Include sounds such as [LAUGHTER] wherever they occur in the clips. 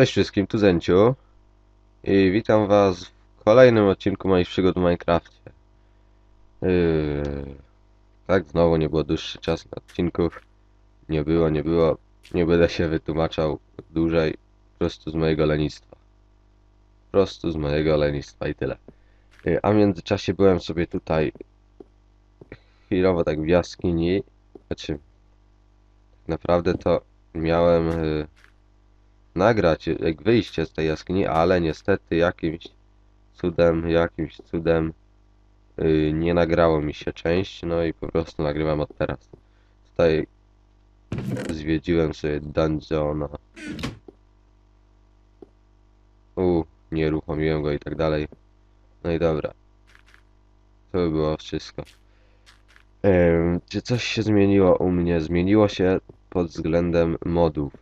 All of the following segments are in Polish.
Cześć wszystkim, tu Zenciu i witam was w kolejnym odcinku moich przygód w Minecrafcie. Yy, tak, znowu nie było dłuższy czas na odcinków. Nie było, nie było. Nie będę się wytłumaczał dłużej. Po prostu z mojego lenistwa. Po prostu z mojego lenistwa i tyle. Yy, a w międzyczasie byłem sobie tutaj chwilowo tak w jaskini. Znaczy, tak naprawdę to miałem... Yy, nagrać jak wyjście z tej jaskini, ale niestety jakimś cudem, jakimś cudem yy, nie nagrało mi się część, no i po prostu nagrywam od teraz. Tutaj zwiedziłem sobie dungeona. U, nie uruchomiłem go i tak dalej. No i dobra. To by było wszystko. Em, czy coś się zmieniło u mnie? Zmieniło się pod względem modów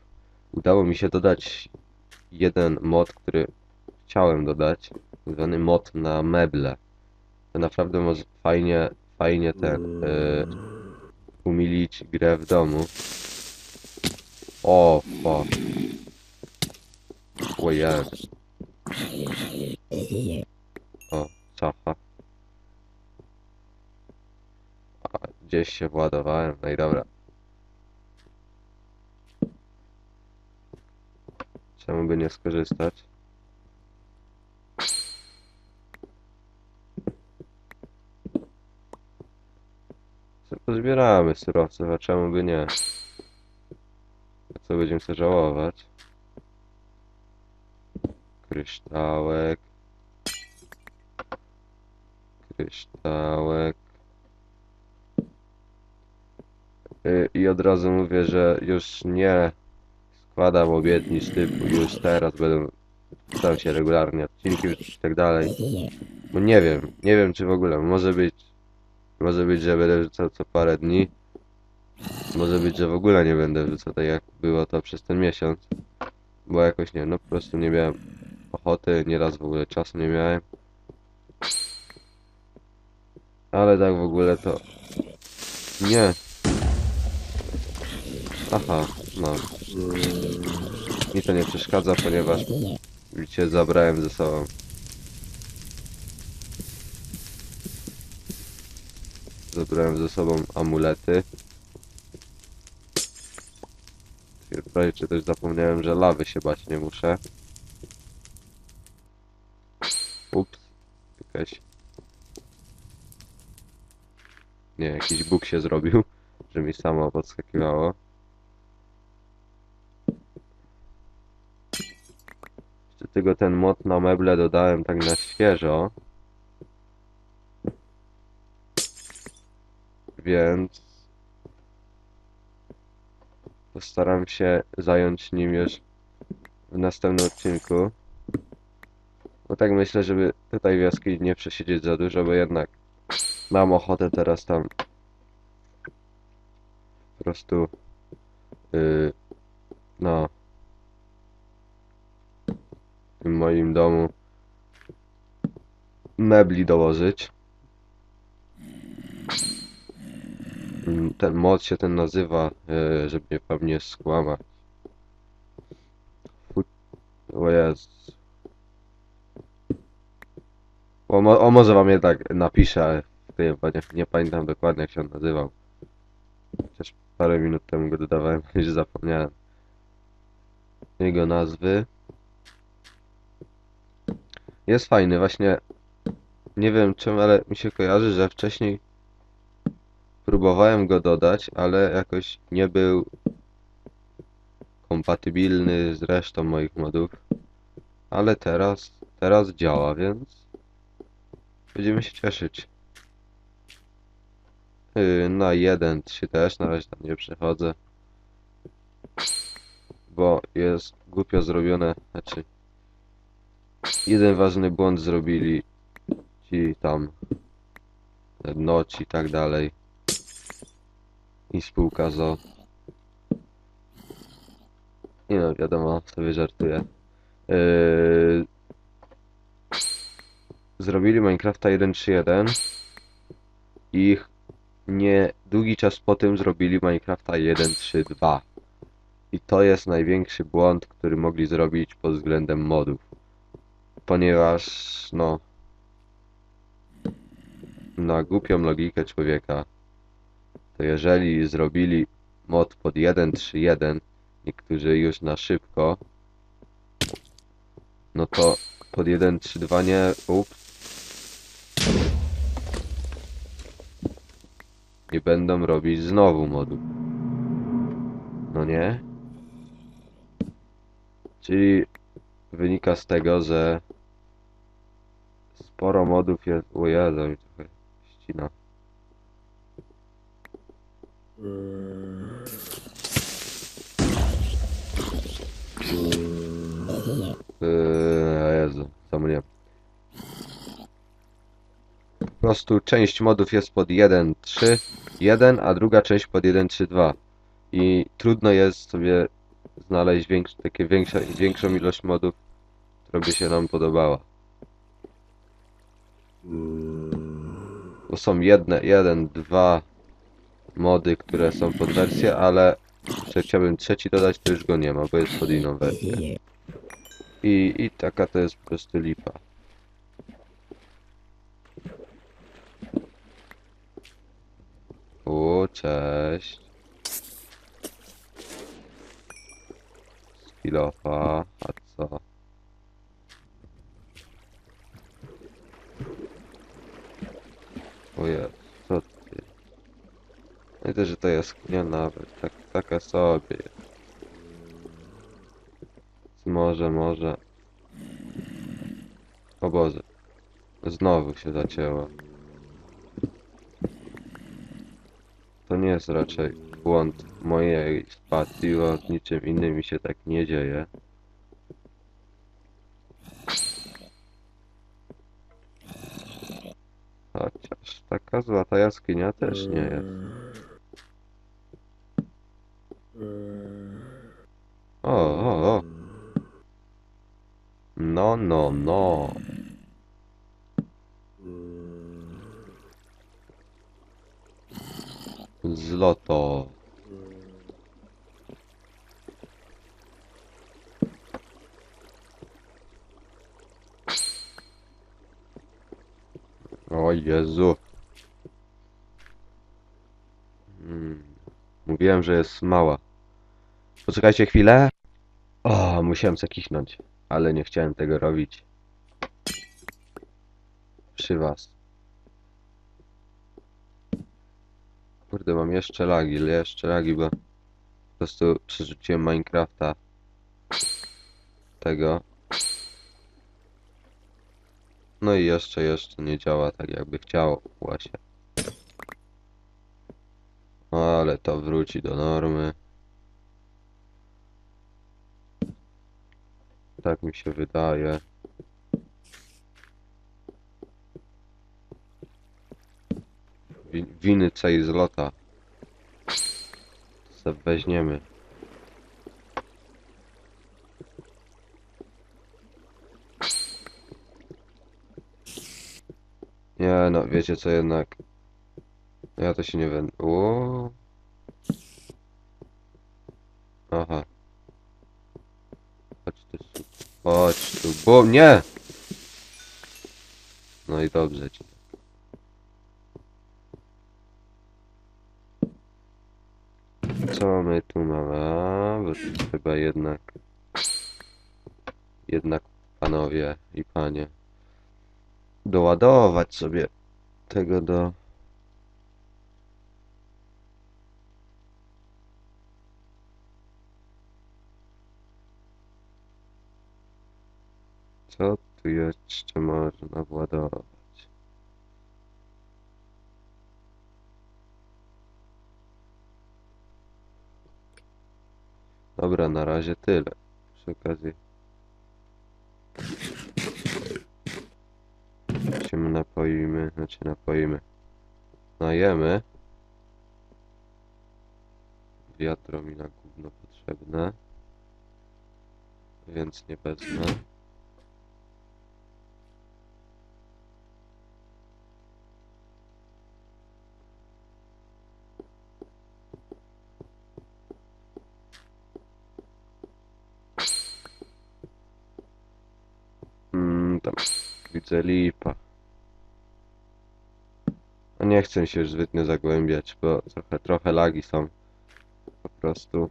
udało mi się dodać jeden mod, który chciałem dodać, zwany mod na meble. To naprawdę może fajnie, fajnie ten, y, umilić grę w domu. O, fuck. O jest. O, czafa. A, gdzieś się władowałem, no i dobra. Czemu by nie skorzystać? Pozbieramy surowców, a czemu by nie? Co będziemy sobie żałować? Kryształek. Kryształek. Y, I od razu mówię, że już nie składam obietnic typu już teraz będą stał się regularnie odcinki i tak dalej. Bo nie wiem, nie wiem czy w ogóle może być może być, że będę wrzucał co parę dni. Może być, że w ogóle nie będę wrzucał tak jak było to przez ten miesiąc. Bo jakoś nie, no po prostu nie miałem ochoty, nieraz w ogóle czasu nie miałem. Ale tak w ogóle to... Nie. Aha, no. Mi to nie przeszkadza, ponieważ cię zabrałem ze sobą. Zabrałem ze sobą amulety. Prawie czy też zapomniałem, że lawy się bać nie muszę. Ups. Jakaś... Nie, jakiś bóg się zrobił, że mi samo podskakiwało. Tylko ten mod na meble dodałem tak na świeżo. Więc postaram się zająć nim już w następnym odcinku. Bo tak myślę, żeby tutaj w jaskini nie przesiedzieć za dużo, bo jednak mam ochotę teraz tam po prostu yy, no w tym moim domu mebli dołożyć. Ten mod się ten nazywa, e, żeby mnie pewnie skłamać. O jest. O, o może wam jednak napiszę, nie, nie pamiętam dokładnie jak się on nazywał. Chociaż parę minut temu go dodawałem, [LAUGHS] już zapomniałem. Jego nazwy. Jest fajny, właśnie nie wiem czemu, ale mi się kojarzy, że wcześniej próbowałem go dodać, ale jakoś nie był kompatybilny z resztą moich modów. Ale teraz, teraz działa, więc będziemy się cieszyć. Yy, na 1.3 też, na razie tam nie przechodzę. Bo jest głupio zrobione, znaczy jeden ważny błąd zrobili ci tam noci i tak dalej. I spółka ZO i no wiadomo sobie żartuję. Yy... zrobili Minecrafta 1.3.1 i nie długi czas po tym zrobili Minecrafta 1.3.2 I to jest największy błąd, który mogli zrobić pod względem modów. Ponieważ, no, na głupią logikę człowieka, to jeżeli zrobili mod pod 1.3.1, niektórzy już na szybko, no to pod 1.3.2 nie, ups, nie będą robić znowu modu. No nie? Czyli wynika z tego, że sporo modów jest... O Jezu, mi trochę ścina. Eee, Jezu, zapomniałem. Po prostu część modów jest pod 1.3.1, a druga część pod 1.3.2. I trudno jest sobie znaleźć większ, takie większe, większą ilość modów, która by się nam podobała. Bo są jedne, jeden, dwa mody, które są pod wersję, ale jeszcze chciałbym trzeci dodać, to już go nie ma, bo jest pod inną wersję. I, i taka to jest po prostu lipa. O, cześć. Skillofa, a co? O jest, co ty? Widzę, że to jest nie nawet, tak, taka sobie. Może, może. O Boże. Znowu się zacięło. To nie jest raczej błąd mojej spacji, bo niczym innym mi się tak nie dzieje. Chociaż taka złota jaskinia też nie jest. O, o, o. No, no, no. Złoto. O Jezu. Hmm. Mówiłem, że jest mała. Poczekajcie chwilę. O, musiałem se kichnąć, ale nie chciałem tego robić. Przy was. Kurde, mam jeszcze lagi, jeszcze lagi, bo po prostu przerzuciłem Minecrafta tego. No i jeszcze, jeszcze nie działa tak jakby chciało właśnie. Ale to wróci do normy. Tak mi się wydaje. Wi winy cej zlota. Nie no, wiecie co jednak. Ja to się nie będę. O. Aha. Chodź tu, chodź tu, bo nie! No i dobrze ci. Co my tu mamy? Bo chyba jednak... Jednak panowie i panie. Doładować sobie tego do... Co tu jeszcze można władować? Dobra, na razie tyle. Przy okazji się napoimy, znaczy napoimy. Najemy. Wiatro mi na gówno potrzebne. Więc nie wezmę. Mm, tam widzę lipa. Nie chcę się już zbytnio zagłębiać, bo trochę, trochę lagi są. Po prostu.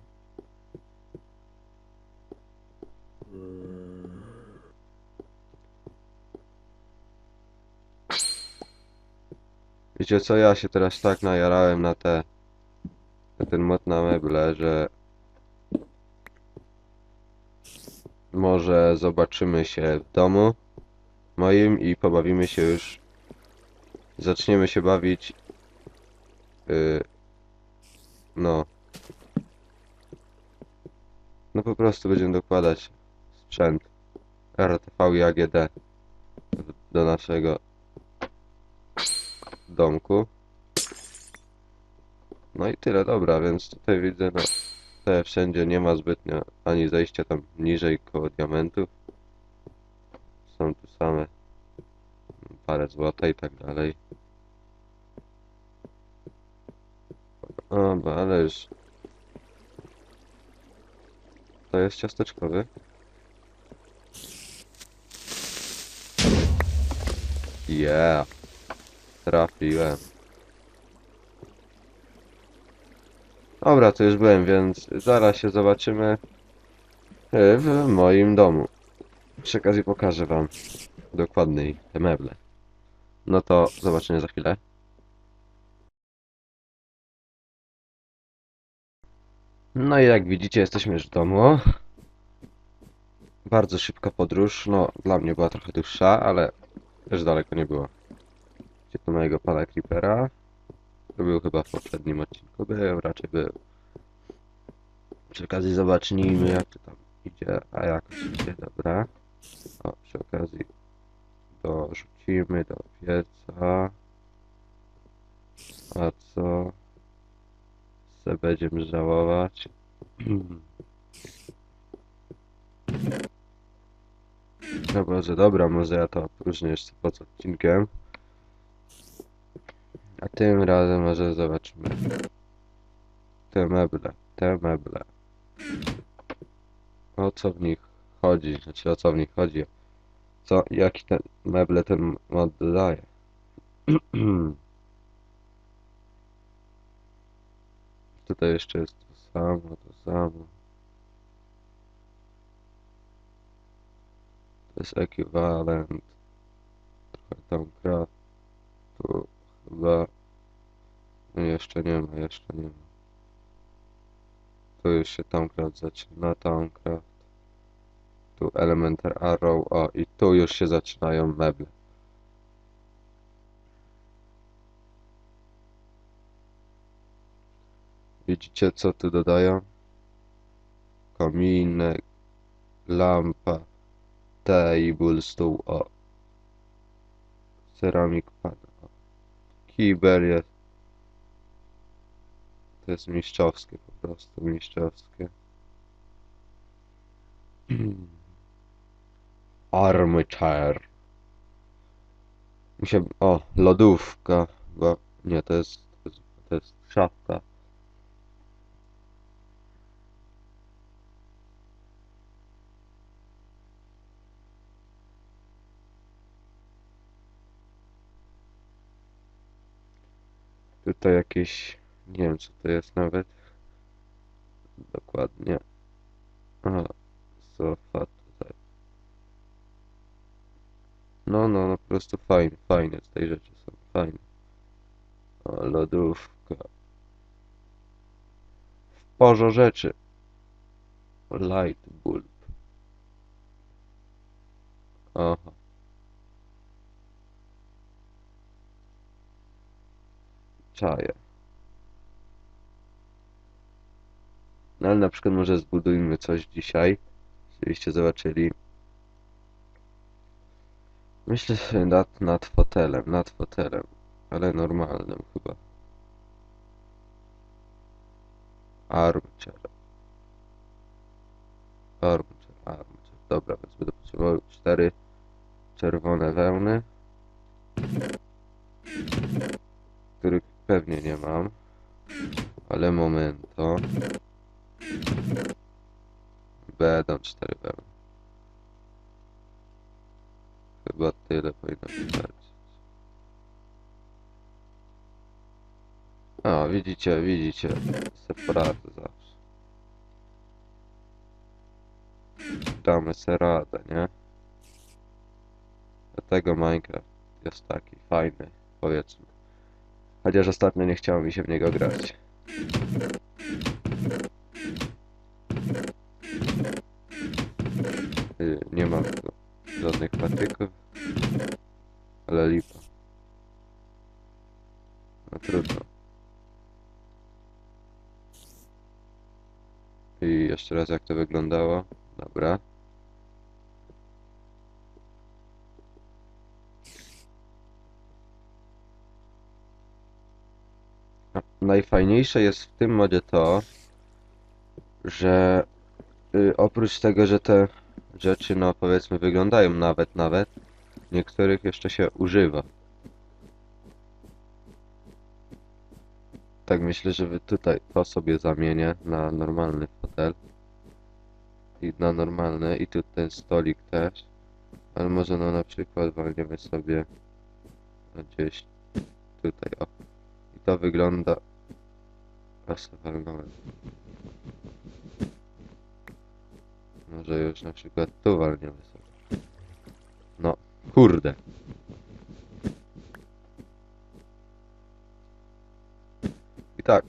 Wiecie co, ja się teraz tak najarałem na te na ten mod na meble, że może zobaczymy się w domu moim i pobawimy się już zaczniemy się bawić yy, no no po prostu będziemy dokładać sprzęt RTV i AGD do naszego domku no i tyle, dobra, więc tutaj widzę, no tutaj wszędzie nie ma zbytnio ani zejścia tam niżej koło diamentów. Są tu same parę złota i tak dalej. Bo ale już... To jest ciasteczkowy. Yeah. Trafiłem. Dobra, to już byłem, więc zaraz się zobaczymy e, w moim domu. Przy okazji pokażę wam dokładniej te meble. No to zobaczymy za chwilę. No i jak widzicie, jesteśmy już w domu. Bardzo szybka podróż. No, dla mnie była trochę dłuższa, ale też daleko nie było. Gdzie tu mojego pana Creepera? To był chyba w poprzednim odcinku. Był, raczej był. Przy okazji zobaczymy jak to tam idzie, a jak idzie, dobra. O, przy okazji dorzucimy do pieca. A co? Se będziemy żałować. [CLEARS THROAT] No Boże, dobra, może ja to opróżnię jeszcze pod odcinkiem. A tym razem może zobaczymy te meble, te meble. O co w nich chodzi? Znaczy o co w nich chodzi? Co, jaki ten meble ten mod daje? [CLEARS THROAT] Tutaj jeszcze jest to samo, to samo. To jest ekwiwalent. Trochę tam craft. Tu chyba... No jeszcze nie ma, jeszcze nie ma. Tu już się Tomcraft zaczyna, Tomcraft. Tu Elementar Arrow, o i tu już się zaczynają meble. Widzicie co tu dodają? Kominek, lampa, table, stół, o. Ceramic pan, o. Kibel jest. To jest mistrzowskie, po prostu mistrzowskie. [CLEARS THROAT] Armchair. Mi się... O, lodówka. Nie, to jest... To jest, szafka. Tutaj jakieś... Nie wiem co to jest nawet. Dokładnie. A, sofa tutaj. No, no, no, po prostu fajne, fajne tutaj rzeczy są, fajne. O, lodówka. W porze rzeczy. Light bulb. Aha. Czaję. No ale na przykład może zbudujmy coś dzisiaj, żebyście zobaczyli. Myślę, że nad, nad fotelem, nad fotelem, ale normalnym chyba. Armchair. Armchair, armchair. Dobra, więc będę potrzebował cztery czerwone wełny, których pewnie nie mam, ale momento. Będą cztery wełny. Chyba tyle powinno wystarczyć. A, widzicie, widzicie, se poradzę zawsze. Damy se radę, nie? Dlatego Minecraft jest taki fajny, powiedzmy. Chociaż ostatnio nie chciało mi się w niego grać. Y, Nie mam tu żadnych patyków, ale lipa. No trudno. I jeszcze raz jak to wyglądało. Dobra. A Najfajniejsze jest w tym modzie to, że y, oprócz tego, że te rzeczy, no powiedzmy, wyglądają nawet, nawet, niektórych jeszcze się używa. Tak myślę, że tutaj to sobie zamienię na normalny fotel. I na normalny, i tu ten stolik też. Ale może no na przykład walniemy sobie gdzieś tutaj, o. I to wygląda... A se walnąłem. Może już na przykład tu walniemy sobie. No, kurde. I tak.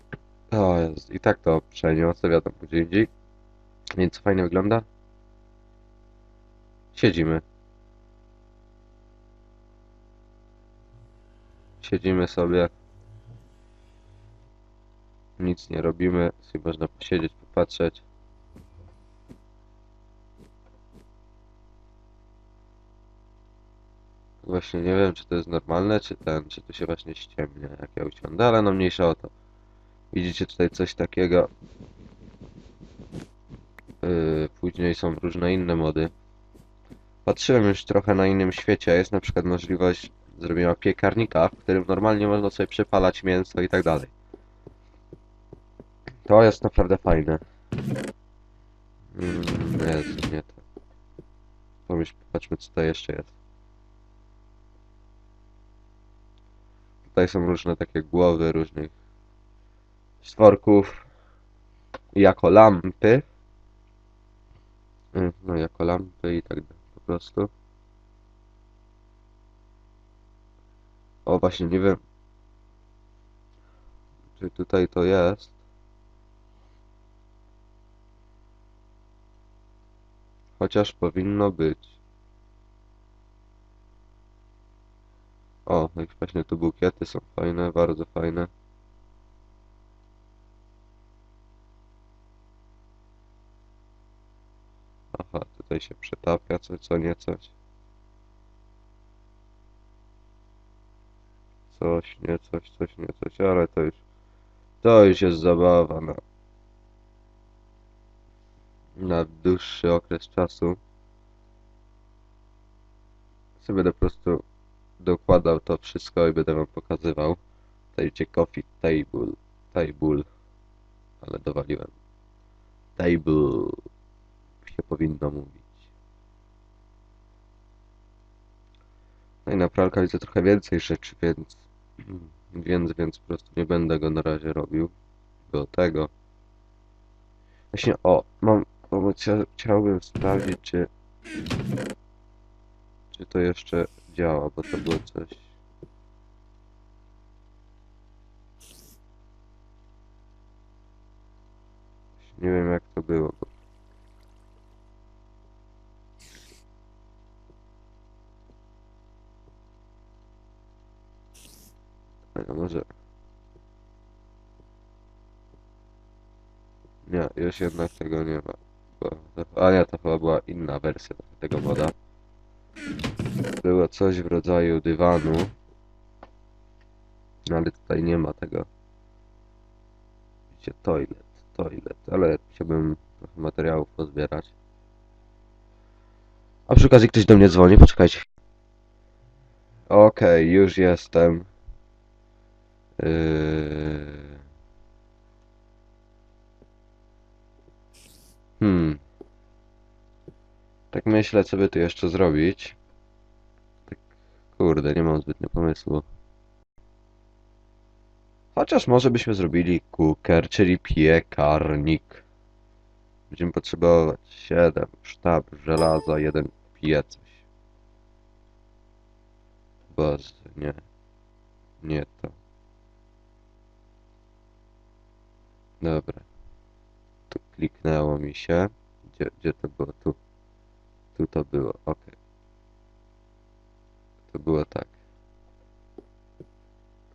O jest, I tak to przeniosę, wiadomo, gdzie indziej. Więc fajnie wygląda. Siedzimy. Siedzimy sobie. Nic nie robimy. Sobie można posiedzieć, popatrzeć. Właśnie nie wiem, czy to jest normalne, czy ten, czy tu się właśnie ściemnia, jak ja usiądę, ale no mniejsza o to. Widzicie tutaj coś takiego. Yy, później są różne inne mody. Patrzyłem już trochę na innym świecie. Jest na przykład możliwość zrobienia piekarnika, w którym normalnie można sobie przepalać mięso i tak dalej. To jest naprawdę fajne. Mm, Jezu, nie to. Pomyśl, popatrzmy co to jeszcze jest. Tutaj są różne takie głowy różnych stworków jako lampy. Y, No, jako lampy i tak dalej, po prostu. O, właśnie nie wiem, czy tutaj to jest. Chociaż powinno być. O, jak właśnie tu bukiety są fajne, bardzo fajne. Aha, tutaj się przetapia coś, co nie coś. Coś, nie coś, coś, nie coś, ale to już, to już jest zabawa na, na dłuższy okres czasu. Sobie po prostu dokładał to wszystko i będę wam pokazywał. Tutaj idzie coffee table, table, ale dowaliłem. Table się powinno mówić. No i na pralka widzę trochę więcej rzeczy, więc, [CLEARS THROAT] więc, więc po prostu nie będę go na razie robił. Do tego. Właśnie, o, mam, chciałbym sprawdzić, czy, czy to jeszcze działa, bo to było coś. Nie wiem jak to było, A może... Nie, już jednak tego nie ma. A nie, to chyba była inna wersja tego moda. Było coś w rodzaju dywanu. Ale tutaj nie ma tego. Widzicie, toilet, toilet, ale chciałbym trochę materiałów pozbierać. A przy okazji ktoś do mnie dzwoni, poczekajcie. Okej, już jestem. Yy... Hmm. Tak myślę, co by tu jeszcze zrobić. Kurde, nie mam zbytnio pomysłu. Chociaż może byśmy zrobili cooker, czyli piekarnik. Będziemy potrzebować 7 sztab żelaza, jeden piecyś. Boże, nie. Nie to. Dobra. Tu kliknęło mi się. Gdzie, gdzie to było? Tu. Tu to było, ok. To było tak.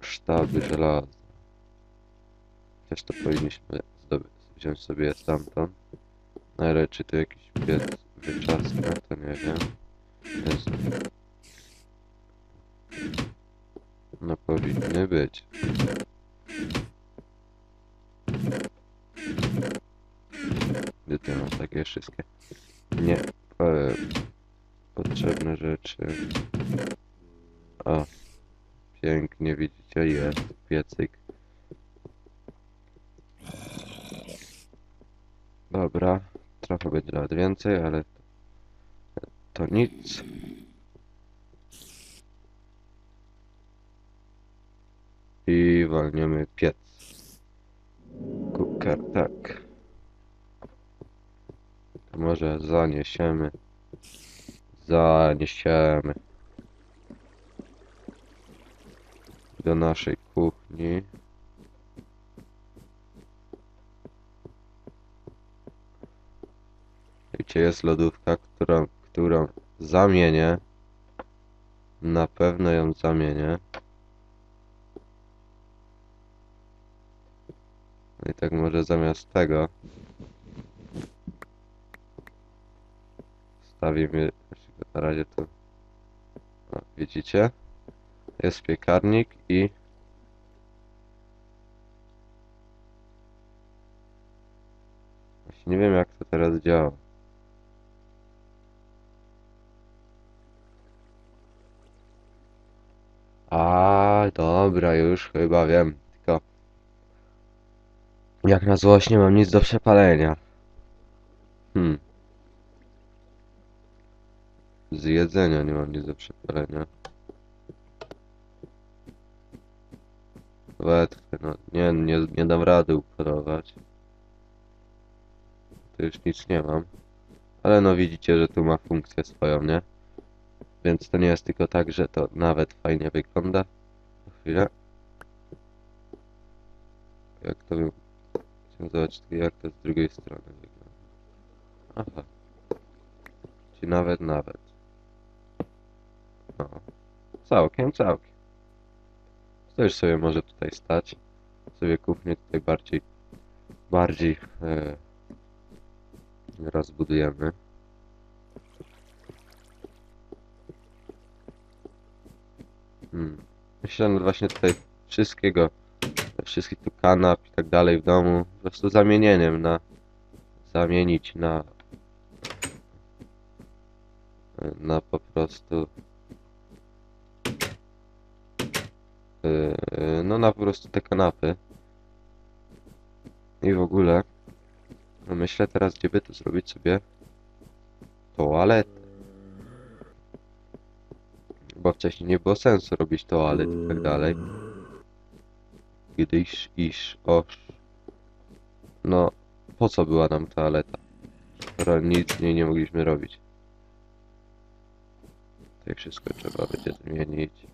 Sztaby żelaza. Też to powinniśmy wziąć sobie stamtąd. No ale czy tu jakiś piec wyczaska, to nie wiem. Jest. No powinny być. Gdzie ty masz takie wszystkie? Nie. E, potrzebne rzeczy. O. Pięknie widzicie, jest piecyk. Dobra, trochę będzie nawet więcej, ale to nic. I walniemy piec. Cooker, tak. Może zaniesiemy. Zaniesiemy. Do naszej kuchni. Gdzie jest lodówka, którą, którą zamienię. Na pewno ją zamienię. No i tak może zamiast tego stawimy na razie tu. O, widzicie? Jest piekarnik i nie wiem jak to teraz działa. A, dobra, już chyba wiem. Tylko jak na złość nie mam nic do przepalenia. Hmm. Z jedzenia nie mam nic do przepalenia. Wetchnę, no nie, nie, nie dam rady upolować. Tu już nic nie mam. Ale no widzicie, że tu ma funkcję swoją, nie? Więc to nie jest tylko tak, że to nawet fajnie wygląda. Chwilę. Jak to bym... Chciałem zobaczyć, jak to z drugiej strony wygląda. Aha. Czyli nawet, nawet. No. Całkiem, całkiem. To już sobie może tutaj stać. Sobie kuchnię tutaj bardziej, bardziej e, rozbudujemy. Hmm. Myślę no właśnie tutaj wszystkiego, wszystkich tu kanap i tak dalej w domu, po prostu zamienieniem na, zamienić na, na po prostu, no na po prostu te kanapy. I w ogóle, no myślę teraz, gdzie by tu zrobić sobie toaletę. Bo wcześniej nie było sensu robić toalet i tak dalej. Gdyż, iż, oż. No, po co była nam toaleta? Skoro nic w niej nie mogliśmy robić. Tutaj wszystko trzeba będzie zmienić.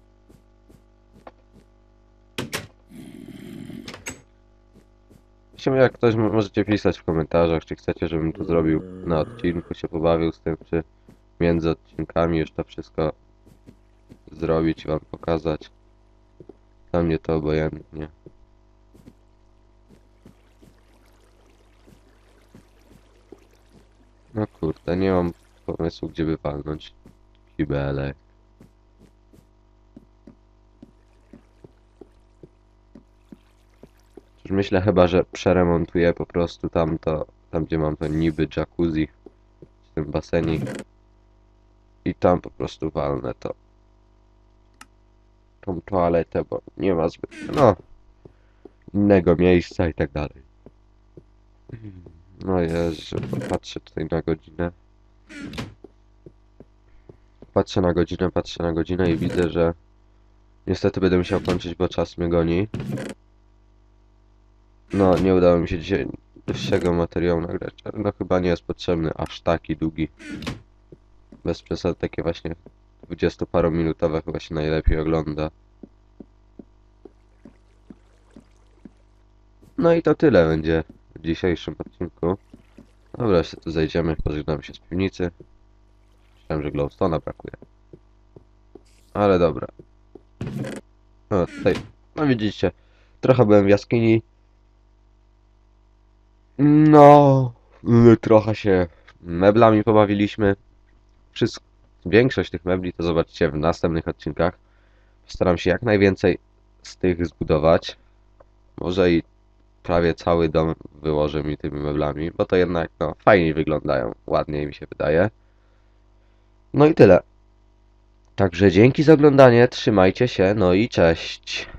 Myślę, jak ktoś mo- możecie pisać w komentarzach, czy chcecie, żebym to zrobił na odcinku, się pobawił z tym, czy między odcinkami już to wszystko zrobić i wam pokazać. Dla mnie to obojętnie. No kurde, nie mam pomysłu, gdzie by walnąć kibelek. Myślę chyba, że przeremontuję po prostu tamto, tam gdzie mam to niby jacuzzi, w tym basenik. I tam po prostu walnę to tą toaletę, bo nie ma zbyt, no, innego miejsca i tak dalej. No Jezu, popatrzę tutaj na godzinę. patrzę na godzinę, patrzę na godzinę i widzę, że niestety będę musiał kończyć, bo czas mnie goni. No, nie udało mi się dzisiaj dłuższego materiału nagrać. No chyba nie jest potrzebny aż taki długi. Bez przesady takie właśnie 20 minutowe chyba się najlepiej ogląda. No i to tyle będzie w dzisiejszym odcinku. Dobra, jeszcze tu zejdziemy, pożegnamy się z piwnicy. Myślałem, że glowstone'a brakuje. Ale dobra. No tutaj, no widzicie, trochę byłem w jaskini. No, trochę się meblami pobawiliśmy. Wszystko, większość tych mebli to zobaczycie w następnych odcinkach. Postaram się jak najwięcej z tych zbudować. Może i prawie cały dom wyłożę mi tymi meblami, bo to jednak no, fajniej wyglądają, ładniej mi się wydaje. No i tyle. Także dzięki za oglądanie, trzymajcie się, no i cześć.